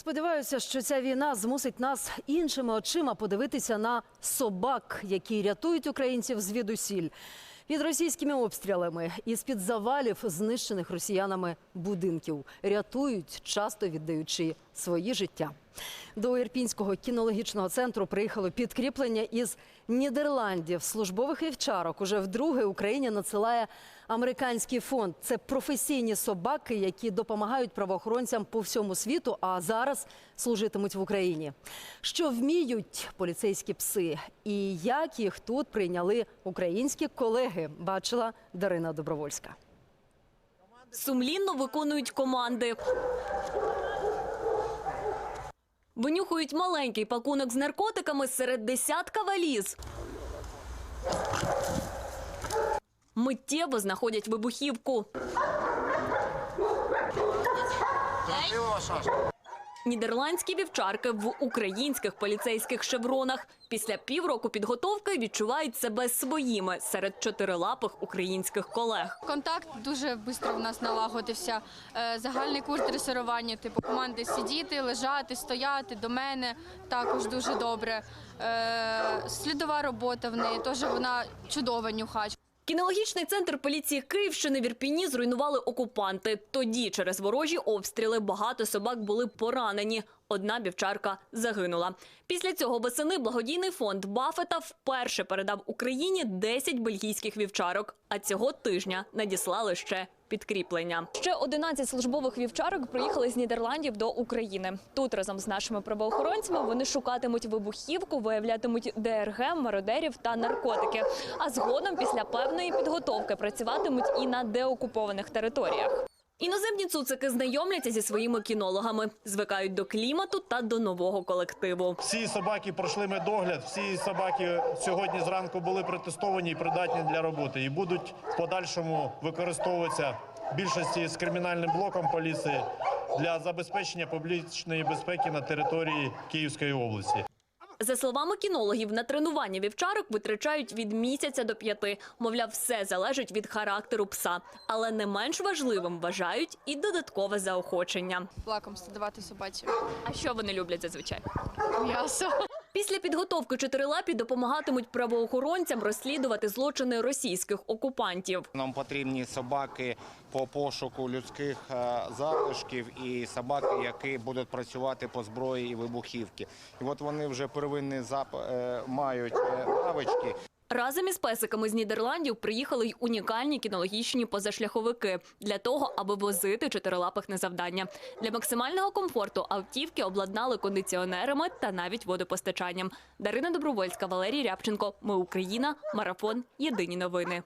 Сподіваюся, що ця війна змусить нас іншими очима подивитися на собак, які рятують українців звідусіль. Під російськими обстрілами і з-під завалів знищених росіянами будинків рятують, часто віддаючи свої життя. До Ірпінського кінологічного центру приїхало підкріплення із Нідерландів. Службових вівчарок уже вдруге Україні надсилає американський фонд. Це професійні собаки, які допомагають правоохоронцям по всьому світу, а зараз служитимуть в Україні. Що вміють поліцейські пси, і як їх тут прийняли українські колеги, бачила Дарина Добровольська. Сумлінно виконують команди. Винюхують маленький пакунок з наркотиками серед десятка валіз. Миттєво знаходять вибухівку. Нідерландські вівчарки в українських поліцейських шевронах після півроку підготовки відчувають себе своїми серед чотирилапих українських колег. Контакт дуже швидко в нас налагодився. Е, Загальний курс дресирування, типу команди сидіти, лежати, стояти до мене також дуже добре. Е, Слідова робота в неї теж вона чудова нюхач. Кінологічний центр поліції Київщини в Ірпіні зруйнували окупанти. Тоді через ворожі обстріли багато собак були поранені. Одна вівчарка загинула. Після цього восени благодійний фонд Баффета вперше передав Україні 10 бельгійських вівчарок. А цього тижня надіслали ще підкріплення. Ще 11 службових вівчарок приїхали з Нідерландів до України. Тут разом з нашими правоохоронцями вони шукатимуть вибухівку, виявлятимуть ДРГ, мародерів та наркотики. А згодом, після певної підготовки, працюватимуть і на деокупованих територіях. Іноземні цуцики знайомляться зі своїми кінологами, звикають до клімату та до нового колективу. Всі собаки пройшли медогляд, всі собаки сьогодні зранку були протестовані і придатні для роботи і будуть в подальшому використовуватися більшості з кримінальним блоком поліції для забезпечення публічної безпеки на території Київської області. За словами кінологів, на тренування вівчарок витрачають від місяця до п'яти. Мовляв, все залежить від характеру пса. Але не менш важливим вважають і додаткове заохочення. Лакомство давати собаці. А що вони люблять зазвичай? М'ясо. Після підготовки чотирилапі допомагатимуть правоохоронцям розслідувати злочини російських окупантів. Нам потрібні собаки по пошуку людських е, залишків і собаки, які будуть працювати по зброї і вибухівки. І от вони вже первинні зап... е, мають е, навички. Разом із песиками з Нідерландів приїхали й унікальні кінологічні позашляховики для того, аби возити чотирилапих на завдання. Для максимального комфорту автівки обладнали кондиціонерами та навіть водопостачанням. Дарина Добровольська, Валерій Рябченко. Ми Україна. Марафон. Єдині новини.